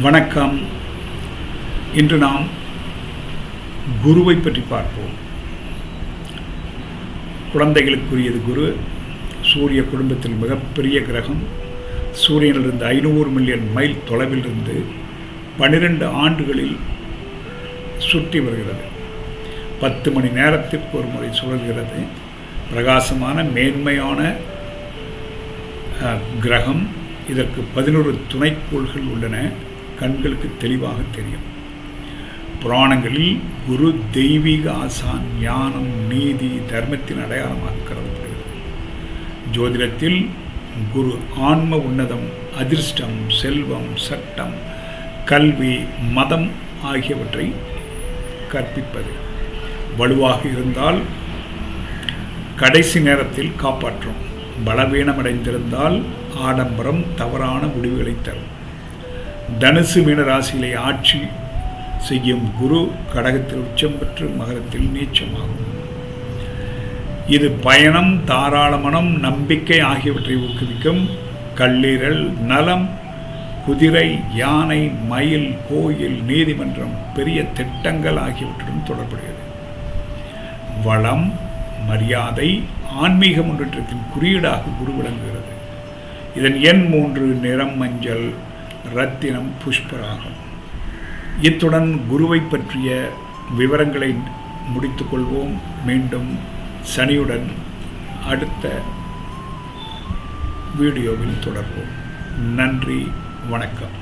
வணக்கம். இன்று நாம் குருவை பற்றி பார்ப்போம். குழந்தைகளுக்குரியது குரு சூரிய குடும்பத்தில் மிகப்பெரிய கிரகம். சூரியனிலிருந்து ஐநூறு மில்லியன் மைல் தொலைவிலிருந்து பனிரெண்டு பன்னிரண்டு ஆண்டுகளில் சுற்றி வருகிறது. பத்து மணி நேரத்திற்கு ஒரு முறை சுழல்கிறது. பிரகாசமான மேன்மையான கிரகம். இதற்கு பதினொரு துணைக்கோள்கள் உள்ளன. கண்களுக்கு தெளிவாக தெரியும். புராணங்களில் குரு தெய்வீக ஆசான் ஞானம் நீதி தர்மத்தின் அடையாளமாக கருதப்படுகிறது. ஜோதிடத்தில் குரு ஆன்ம உன்னதம் அதிர்ஷ்டம் செல்வம் சட்டம் கல்வி மதம் ஆகியவற்றை கற்பிப்பது. வலுவாக இருந்தால் கடைசி நேரத்தில் காப்பாற்றும். பலவீனமடைந்திருந்தால் ஆடம்பரம் தவறான முடிவுகளை தரும். தனுசு மீன ராசியிலே ஆட்சி செய்யும் குரு கடகத்தில் உச்சம் பெற்று மகரத்தில் நீச்சமாகும். இது பயணம் தாராளமனம் நம்பிக்கை ஆகியவற்றை ஊக்குவிக்கும் கல்லீரல் நலம் குதிரை யானை மயில் கோயில் நீதிமன்றம் பெரிய திட்டங்கள் ஆகியவற்றுடன் தொடர்புடையது. வளம் மரியாதை ஆன்மீக முன்னேற்றத்தின் குறியீடாக குரு விளங்குகிறது இதன் எண் மூன்று நிறம் மஞ்சள் ரத்தினம் புஷ்பராகம். இத்துடன் குருவை பற்றிய விவரங்களை முடித்துக்கொள்வோம் மீண்டும் சனியுடன் அடுத்த வீடியோவில் தொடர்வோம். நன்றி வணக்கம்.